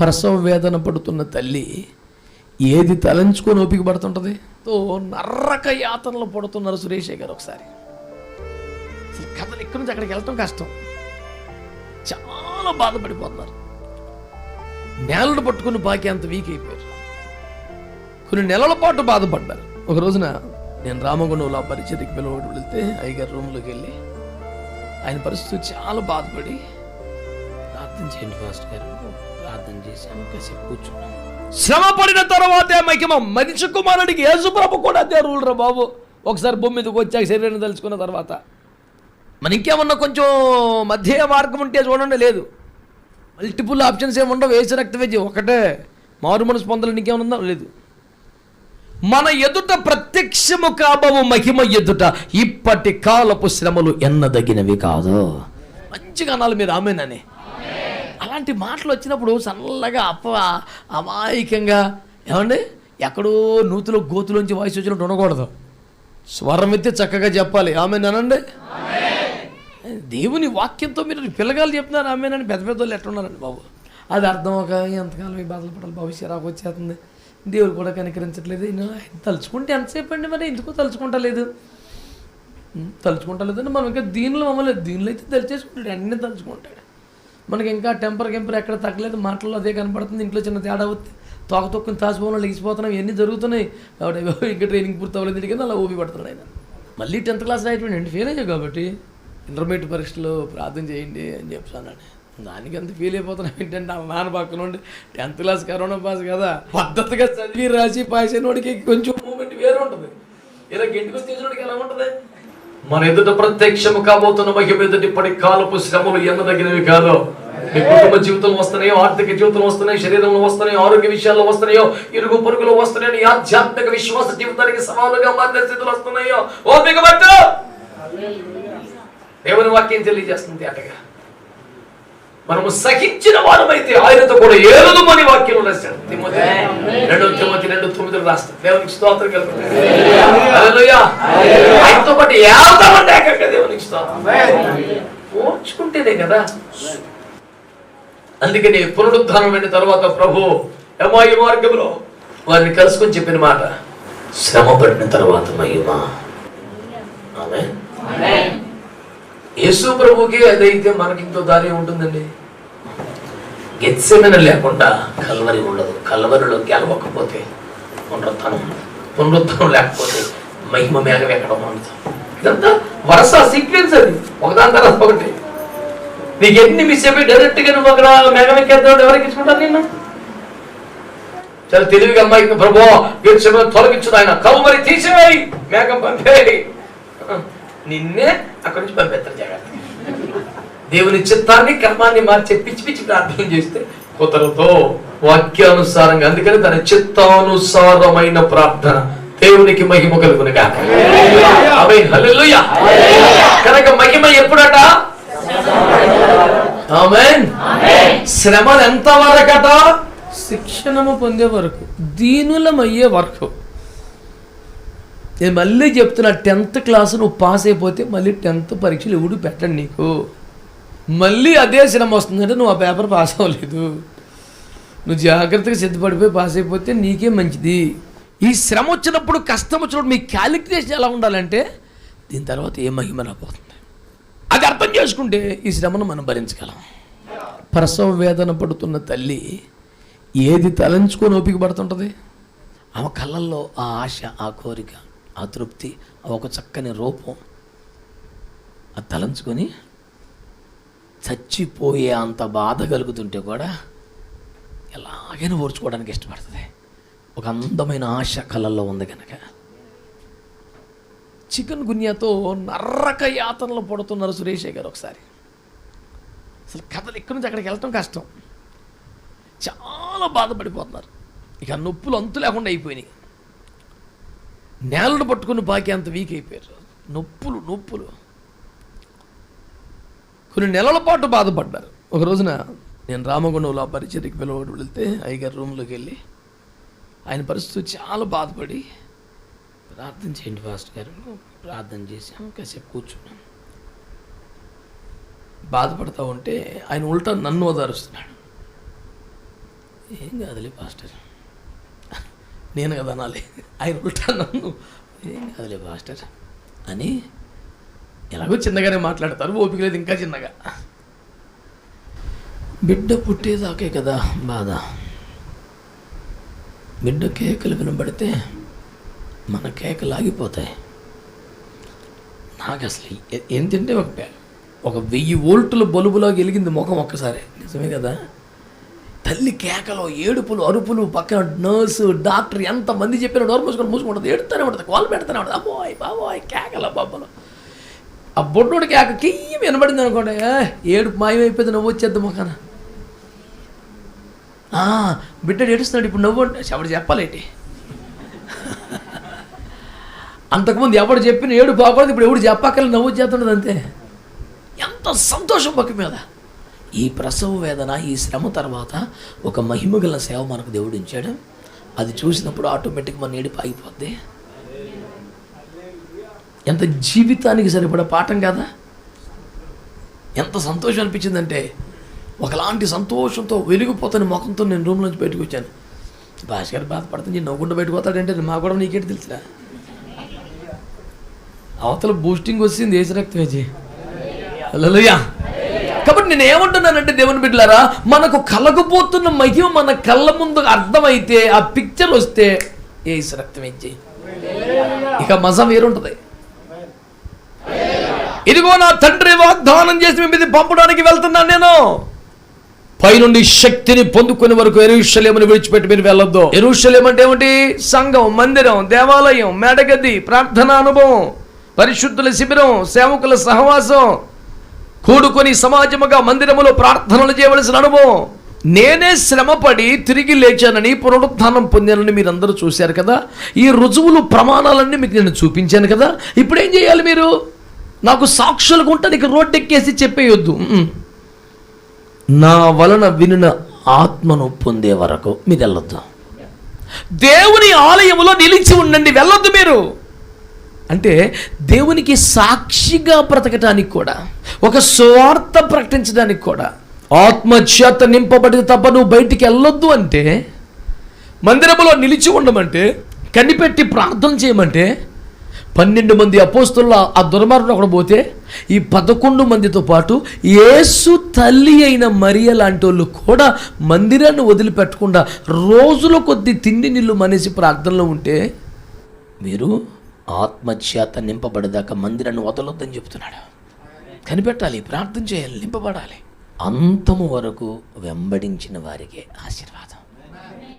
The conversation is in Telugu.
ప్రసవ వేదన పడుతున్న తల్లి ఏది తలంచుకొని ఓపిక పడుతుంటుంది? తో నర్రక యాతనలు పడుతున్నారు సురేష్ గారు ఒకసారి. అసలు కథలు ఎక్కడి నుంచి అక్కడికి వెళ్ళటం కష్టం. చాలా బాధపడిపోతున్నారు. నేలను పట్టుకుని బాకి అంత వీక్ అయిపోయారు. కొన్ని నెలల పాటు బాధపడ్డారు. ఒక రోజున నేను రామగుండంలో పరిచయకి పిలవడం వెళితే అయ్యగారు రూమ్లోకి వెళ్ళి ఆయన పరిస్థితి చాలా బాధపడి ప్రార్థన చేయండి ఫాస్ట్ గారు. ప్రార్థన చేశాను కాసేపు కూర్చున్నాను శ్రమ పడిన తర్వాతే మహిమ. మనిషి కుమారుడికి యేసుప్రభు కూడా అదే రూల్ రా బాబు. ఒకసారి భూమి మీదకి వచ్చాక శరీరాన్ని తలుచుకున్న తర్వాత. మన ఇంకేమన్నా కొంచెం మధ్య మార్గం ఉంటే చూడండి లేదు. మల్టిపుల్ ఆప్షన్స్ ఏముండవు వేసి రక్తవేజి ఒకటే. మారు మనసు పొందలు ఇంకేమన్నా ఉందా? లేదు. మన ఎదుట ప్రత్యక్షము కాబవు మహిమ ఎదుట ఇప్పటి కాలపు శ్రమలు ఎన్నదగినవి కాదు. మంచిగా అనాలి మీరు. ఆమెనని. అలాంటి మాటలు వచ్చినప్పుడు చల్లగా అప్ప అమాయకంగా ఏమండి? ఎక్కడో నూతులో గోతులోంచి వాయిస్ వచ్చినట్టు ఉండకూడదు. స్వరం ఎత్తి చక్కగా చెప్పాలి. ఆమె అనండి? దేవుని వాక్యంతో మీరు పిల్లగాలు చెప్తున్నారు. ఆమెనని పెద్ద పెద్ద వాళ్ళు ఎట్టున్నారండి బాబు? అది అర్థం ఒక ఎంతకాలం ఈ బాధలు పడాలి బాబు? చిరాకు వచ్చేస్తుంది. దేవుడు కూడా కనికరించట్లేదు. తలుచుకుంటే ఎంతసేపు అండి మరి? ఎందుకో తలుచుకుంటలేదు? ఉం, తలుచుకుంటలేదంటే మనం ఇంకా దీనిలో మమ్మల్ని దీనిలో అయితే తలిచేసుకుంటాడు. అన్నీ తలుచుకుంటాడు. మనకి ఇంకా టెంపర్ కెంపర్ ఎక్కడ తగ్గలేదు. మాటల్లో అదే కనపడుతుంది. ఇంట్లో చిన్న తేడా వస్తే తోక తొక్కుని తాసిపోవడం లెగిసిపోతున్నాం. ఇవన్నీ జరుగుతున్నాయి. ఇంకా ట్రైనింగ్ పూర్తి అవ్వలేదు కింద అలా ఓపి పడుతున్నాడు ఆయన. మళ్ళీ టెన్త్ క్లాస్ అయిపోయింది అండి ఫెయిల్ అయ్యావు కాబట్టి ఇంటర్మీడియట్ పరీక్షలో ప్రార్థన చేయండి అని చెప్తాను దానికి అంత ఫీల్ అయిపోతున్నాం. ఏంటంటే ఆ నాన్న పక్కన ఉండి టెన్త్ క్లాస్ కరోనా పాస్ కదా. పద్ధతిగా చదివి రాసి పాస్ అయినోడికి కొంచెం మూమెంట్ వేరే ఉంటుంది. ఇలా గెంటుకు వచ్చి ఎలా ఉంటుంది? మన ఎదుట ప్రత్యక్షము కాబోతున్న మహిమ ఎదుటి ఇప్పటి కాలపు శ్రమలు ఎన్నదగినవి కాదో మీ కుటుంబ జీవితంలో వస్తున్నాయో ఆర్థిక జీవితంలో వస్తున్నాయో శరీరంలో వస్తున్నాయో ఆరోగ్య విషయాల్లో వస్తున్నాయో ఇరుగు పొరుగులో వస్తున్నాయో ఆధ్యాత్మిక విశ్వాస జీవితానికి సవాలుగా మారిన స్థితులు వస్తున్నాయో. ఓపిక పట్టు! దేవుని వాక్యం తెలియజేస్తుంది అటగా. మనము సహించిన వారమైతే ఆయనతో కూడా ఏలుదు అని వాక్యం రాశాడు. తిమ్మతి రెండు తిమ్మతి రెండు తొమ్మిది రాస్తాడు. దేవునికి స్తోత్రం కలుగుతుంది. ఆయనతో పాటు ఏకంగా దేవునికి స్తోత్రం. ఓర్చుకుంటేనే కదా. అందుకని పునరుద్ధానం అయిన తర్వాత ప్రభు ఎమాయి మార్గంలో వారిని కలుసుకొని చెప్పిన మాట శ్రమ పడిన తర్వాత మహిమ. ఆమె యేసు ప్రభుకి అదైతే మనకి ఇంకో దారి ఉంటుందండి. గెత్సెమెన లేకుండా కల్వరి ఉండదు. కల్వరిలో గెలవకపోతే పునరుత్థానం ఉండదు. పునరుత్థానం లేకపోతే మహిమ మేఘం ఎక్కడం ఉండదు. ఇదంతా వరుస సీక్వెన్స్ అది. ఒకదాని తర్వాత ఒకటి. నీకు ఎన్ని మిస్ అయిపోయి డైరెక్ట్గా నువ్వు అక్కడ మేఘం ఎక్కేద్దాం ఎవరికి ఇచ్చుకుంటారు నిన్ను? చాలా తెలివిగా అమ్మాయికి ప్రభు గెలిచిన తొలగించదు ఆయన. కల్వరి తీసివేయి మేఘం పంపేయి. నిన్నే అక్కడి నుంచి పంపేస్తారు జాగ్రత్త. దేవుని చిత్తాన్ని కర్మాన్ని మార్చే పిచ్చి పిచ్చి ప్రార్థన చేస్తే కుదరతో వాక్యానుసారంగా అందుకని తన చిత్తానుసారమైన ప్రార్థన దేవునికి మహిమ కలుగును కాక ఆమేన్. హల్లెలూయా కనుక మహిమ ఎప్పుడట? శ్రమలు ఎంత వరకట శిక్షణము పొందే వరకు దీనులమయ్యే వరకు. నేను మళ్ళీ చెప్తున్నా టెన్త్ క్లాస్ నువ్వు పాస్ అయిపోతే మళ్ళీ టెన్త్ పరీక్షలు ఎవడు పెట్టండి నీకు. మళ్ళీ అదే శ్రమ వస్తుందంటే నువ్వు ఆ పేపర్ పాస్ అవ్వలేదు. నువ్వు జాగ్రత్తగా సిద్ధపడిపోయి పాస్ అయిపోతే నీకే మంచిది. ఈ శ్రమ వచ్చినప్పుడు కష్టం వచ్చినప్పుడు మీ క్యాలిక్యులేషన్ ఎలా ఉండాలంటే దీని తర్వాత ఏ మహిమ రాబోతుంది? అది అర్థం చేసుకుంటే ఈ శ్రమను మనం భరించగలం. ప్రసవ వేదన పడుతున్న తల్లి ఏది తలంచుకొని ఓపిక పడుతుంటుంది? ఆమె కళ్ళల్లో ఆ ఆశ ఆ కోరిక ఆ తృప్తి ఆ ఒక చక్కని రూపం. అది తలంచుకొని చచ్చిపోయే అంత బాధ కలుగుతుంటే కూడా ఎలాగైనా ఓర్చుకోవడానికి ఇష్టపడుతుంది. ఒక అందమైన ఆశ కళ్ళల్లో ఉంది కనుక చికెన్ గున్యాతో నర్రక యాతనలు పడుతున్నారు సురేష్ గారు ఒకసారి. అసలు కథలు ఇక్కడి నుంచి అక్కడికి వెళ్ళటం కష్టం. చాలా బాధపడిపోతున్నారు. ఇక నొప్పులు అంతు లేకుండా అయిపోయినాయి. నేలను పట్టుకుని బాకి అంత వీక్ అయిపోయారు. నొప్పులు నొప్పులు. కొన్ని నెలల పాటు బాధపడ్డారు. ఒక రోజున నేను రామగుండంలో పరిచర్కి పిలవడం వెళితే అయ్యగారు రూమ్లోకి వెళ్ళి ఆయన పరిస్థితి చాలా బాధపడి ప్రార్థన చేయండి ఫాస్ట్ గారు. ప్రార్థన చేసాం కాసేపు కూర్చున్నాం. బాధపడతా ఉంటే ఆయన ఉల్టా నన్ను ఓదారుస్తున్నాడు. ఏం కాదులే పాస్టర్. నేను కదా అనాలి. ఆయన ఉల్టా నన్ను. ఏం కాదులే పాస్టర్. అని ఎలాగో చిన్నగానే మాట్లాడతారు ఓపిక లేదు ఇంకా చిన్నగా. బిడ్డ పుట్టేదాకే కదా బాధ. బిడ్డ కేకలు వినబడితే మన కేకలు ఆగిపోతాయి నాకు అసలు ఏంటంటే ఒక ఒక వెయ్యి వోల్టుల బల్బులా వెలిగింది ముఖం ఒక్కసారి. నిజమే కదా? తల్లి కేకలు ఏడుపులు అరుపులు పక్కన నర్సు డాక్టర్ ఎంతమంది చెప్పిన డోర్ మూసుకొని మూసుకుంటుంది. ఏడుతూనే ఉంటుంది కాల్ పెడుతూనే ఉంటుంది. అబ్బాయి బాబోయ్ కేకల బాబ్బలు. ఆ బొడ్డోడి కేక కియ్యి వినబడింది అనుకోండి. ఏడుపు మాయమైపోయింది నువ్వు వచ్చేద్ది ముఖాన. ఆ, ఏడుస్తున్నాడు ఇప్పుడు నవ్వు అంటే ఎవడు చెప్పాలేంటి? అంతకుముందు ఎవడు చెప్పిన ఏడు బాగోదు ఇప్పుడు ఎవడు చెప్పక్కల నవ్వు చేస్తున్నది అంతే. ఎంత సంతోషం పక్క మీద. ఈ ప్రసవ వేదన ఈ శ్రమ తర్వాత ఒక మహిమ గల సేవ మనకు దేవుడు ఇచ్చాడు. అది చూసినప్పుడు ఆటోమేటిక్ మన ఏడుపు ఆగిపోద్ది. ఎంత జీవితానికి సరిపడే పాఠం కదా. ఎంత సంతోషం అనిపించిందంటే ఒకలాంటి సంతోషంతో వెలిగిపోతున్న ముఖంతో నేను రూమ్ నుంచి బయటకు వచ్చాను. భాస్కర్ బాధపడుతుంది నవ్వుకుంటూ బయటకు పోతాడంటే మా కూడా నీకేంటి తెలుసురా? అవతల బూస్టింగ్ వచ్చింది ఏసు రక్తం వేచి కాబట్టి నేను ఏమంటున్నానంటే దేవుని బిడ్డలారా మనకు కలగబోతున్న మహిమ మన కళ్ళ ముందు అర్థమైతే ఆ పిక్చర్ వస్తే ఏసు రక్తం ఇక మజా వేరుంటది. ఇదిగో నా తండ్రి వాగ్దానం చేసి మీ మీద పంపడానికి వెళ్తున్నాను నేను. పైనుండి శక్తిని పొందుకునే వరకు ఎరుషలేమని విడిచిపెట్టి మీరు వెళ్ళొద్దు. ఎరుషలేమంటే ఏమిటి? సంఘం మందిరం దేవాలయం మేడగది ప్రార్థనా అనుభవం. పరిశుద్ధుల శిబిరం సేవకుల సహవాసం కూడుకొని సమాజముగా మందిరములో ప్రార్థనలు చేయవలసిన అనుభవం. నేనే శ్రమపడి తిరిగి లేచానని పునరుద్ధానం పొందానని మీరందరూ చూశారు కదా? ఈ రుజువులు ప్రమాణాలన్నీ మీకు నేను చూపించాను కదా? ఇప్పుడు ఏం చేయాలి మీరు? నాకు సాక్షులుగా ఉంటే నీకు రోడ్డెక్కేసి చెప్పేయొద్దు. నా వలన వినిన ఆత్మను పొందే వరకు మీరు వెళ్ళొద్దు దేవుని ఆలయములో నిలిచి ఉండండి వెళ్ళొద్దు మీరు. అంటే దేవునికి సాక్షిగా బ్రతకటానికి కూడా ఒక స్వార్థ ప్రకటించడానికి కూడా ఆత్మచేత నింపబడి తప్ప నువ్వు బయటికి వెళ్ళొద్దు అంటే మందిరములో నిలిచి ఉండమంటే కనిపెట్టి ప్రార్థన చేయమంటే పన్నెండు మంది అపోస్తుల ఆ దుర్మార్గం అక్కడ పోతే ఈ పదకొండు మందితో పాటు యేసు తల్లి అయిన మరియ లాంటి వాళ్ళు కూడా మందిరాన్ని వదిలిపెట్టకుండా రోజుల కొద్ది తిండి నీళ్ళు మనిషి ప్రార్థనలో ఉంటే మీరు ఆత్మచేత నింపబడేదాకా మందిరాన్ని వదలొద్దని చెప్తున్నాడు. కనిపెట్టాలి ప్రార్థన చేయాలి నింపబడాలి. అంతము వరకు వెంబడించిన వారికే ఆశీర్వాదం.